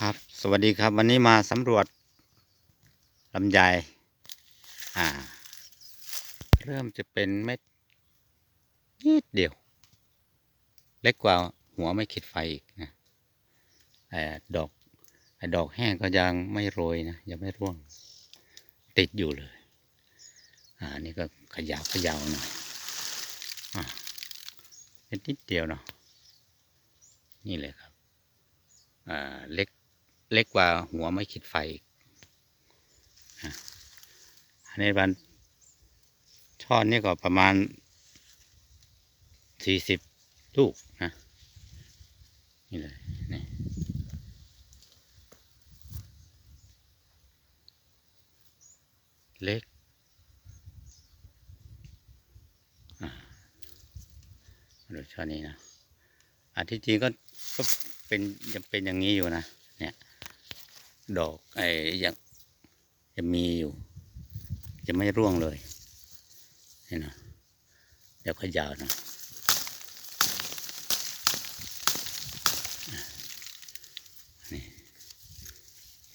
ครับ สวัสดีครับ วันนี้มาสำรวจลำไยอ่า เริ่มจะเป็นเม็ดนิดเดียว เล็กกว่าหัวไม่ขีดไฟอีกนะแต่ดอกไอ้ดอกแห้งก็ยังไม่โรยนะ ยังไม่ร่วง ติดอยู่เลย อ่า นี่ก็ขยาวขยาวหน่อยอ่าเป็นนิดเดียวเนาะนี่เลยครับอ่าเล็ก เล็กกว่าหัวไม่ขีดไฟอันนี้บันช่อนนี่ก็ประมาณสี่สิบลูกนะ นี่เลยนี่เล็กอะมาดูช่อนี้นะอันที่จริงก็ก็เป็นยังเป็นอย่างนี้อยู่นะ เนี่ย ดอกไอ้ยังจะมีอยู่ จะไม่ร่วงเลยนี่นะเดี๋ยวขยาวนะอะนี่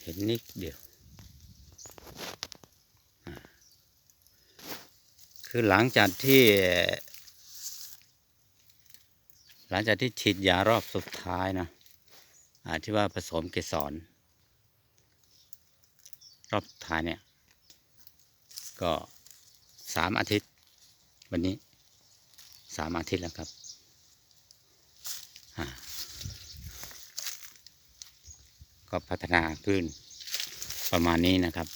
เห็นนิดเดียว คือหลังจากที่ หลังจากที่ฉีดยารอบสุดท้ายนะอ่าที่ว่าผสมเกสร รอบสุดท้ายเนี่ย ก็สามอาทิตย์ วันนี้สามอาทิตย์แล้วครับก็พัฒนาขึ้นประมาณนี้นะครับ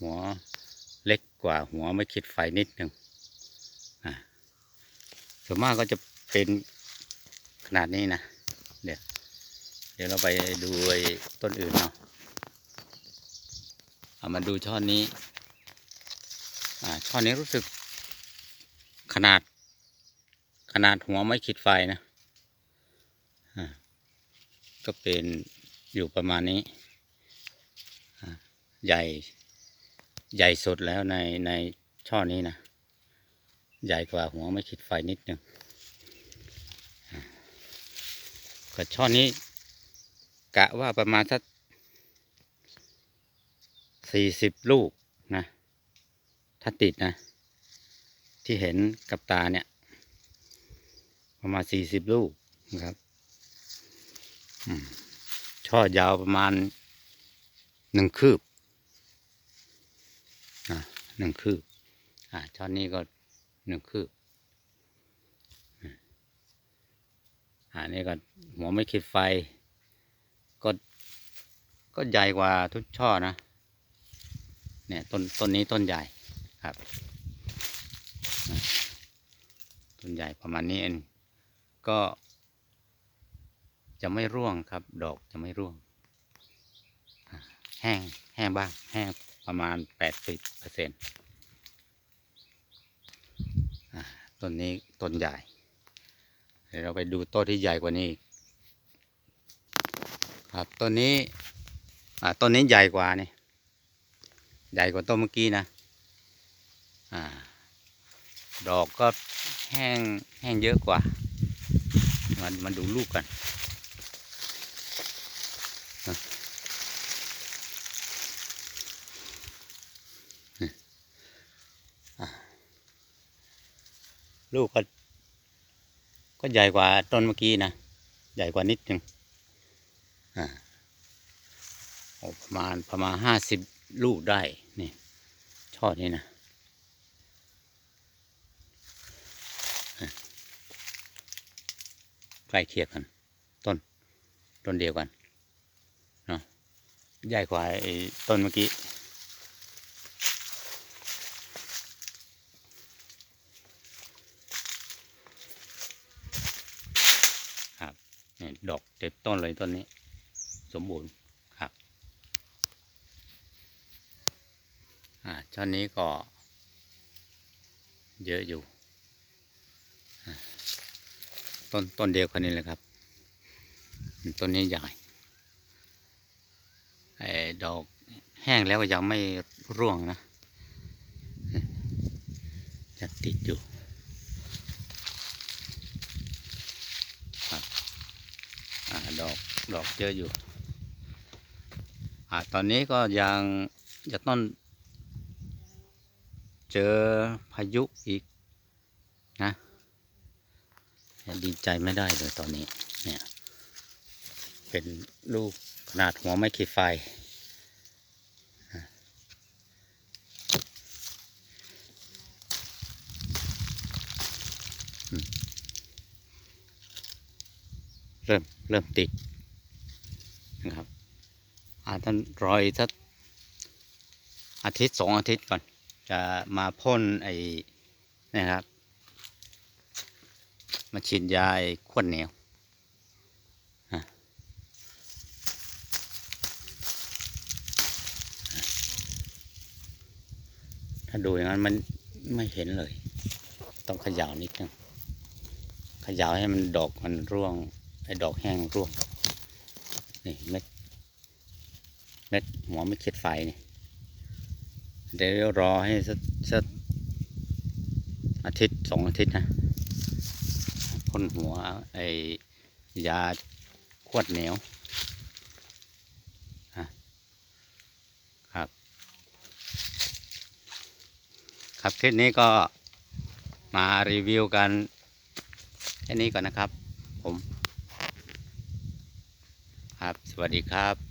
หัวเล็กกว่าหัวไม่คิดไฟนิดหนึ่งส่วนมากก็จะเป็น ขนาดนี้นะ เดี๋ยว เดี๋ยวเราไปดูไอ้ต้นอื่นเนาะเอามาดูช่อนนี้ อ่า ช่อนนี้รู้สึก ขนาด ขนาดหัวไม่ขีดไฟนะอ่าก็เป็นอยู่ประมาณนี้อ่าใหญ่ ใหญ่สุดแล้วในในช่อนี้นะ ใหญ่กว่าหัวไม่ขีดไฟนิดหนึ่งอ่า ก็ช่อนี้ กะว่าประมาณสักสี่สิบลูกนะ ถ้าติดนะ ที่เห็นกับตาเนี่ย ประมาณสี่สิบลูกนะครับช่อยาวประมาณหนึ่งคืบนะหนึ่งคืบอ่าช่อนี้ก็หนึ่งคืบอืม อ่านี่ก็หัวไม่คิดไฟ ก็ก็ใหญ่กว่าทุกช่อนะ เนี่ยต้นต้นนี้ต้นใหญ่ครับ ต้นใหญ่ประมาณนี้เองก็ จะไม่ร่วงครับ ดอกจะไม่ร่วง แห้งแห้งบ้างแห้งประมาณแปดสิบเปอร์เซ็นต์ต้นนี้ต้นใหญ่ เดี๋ยวเราไปดูต้นที่ใหญ่กว่านี้ครับต้นนี้อ่าต้นนี้ใหญ่กว่านี่ใหญ่กว่าต้นเมื่อกี้นะอ่าดอกก็แห้งแห้งเยอะกว่ามันมันดูลูกกันลูกก็ ก็ใหญ่กว่าต้นเมื่อกี้นะ ใหญ่กว่านิดหนึ่งอ่าประมาณประมาณห้าสิบลูกได้นี่ช่อนี้นะอะใกล้เคียงกัน ต้น ต้นเดียวกันเนาะใหญ่กว่าไอ้ต้นเมื่อกี้ ครับนี่ดอกเต็มต้นเลยต้นนี้ สมบูรณ์ครับ อ่าช่อนนี้ก็ เยอะอยู่ ต้นต้นเดียวกันนี้เลยครับ ต้นนี้ใหญ่ไอ้ดอกแห้งแล้วก็ยังไม่ร่วงนะยังติดอยู่ ดอกดอกเยอะอยู่อ่าตอนนี้ก็ยังจะต้องเจอพายุอีกนะดีใจไม่ได้เลยตอนนี้เนี่ยเป็นลูกขนาดหัวไม่ขีดไฟ เริ่มติดนะครับ อาจจะรอยสักอาทิตย์สองอาทิตย์ก่อน จะมาพ่นไอ้นี่ครับ มาฉีดยาไอ้ขวดเหนียวถ้าดูอย่างนั้นมันไม่เห็นเลย ต้องขย่านิดนึงขย่าให้มันดอกมันร่วง ไอ้ดอกแห้งร่วงนี่เม็ดเม็ดหัวไม่คิดไฟนี่เดี๋ยวรอให้สักสักอาทิตย์สองอาทิตย์นะพ่นหัวไอ้ยาขวดเหนียวครับ ครับคลิปนี้ก็มารีวิวกันแค่นี้ก่อนนะครับ ผม วัสดีครับ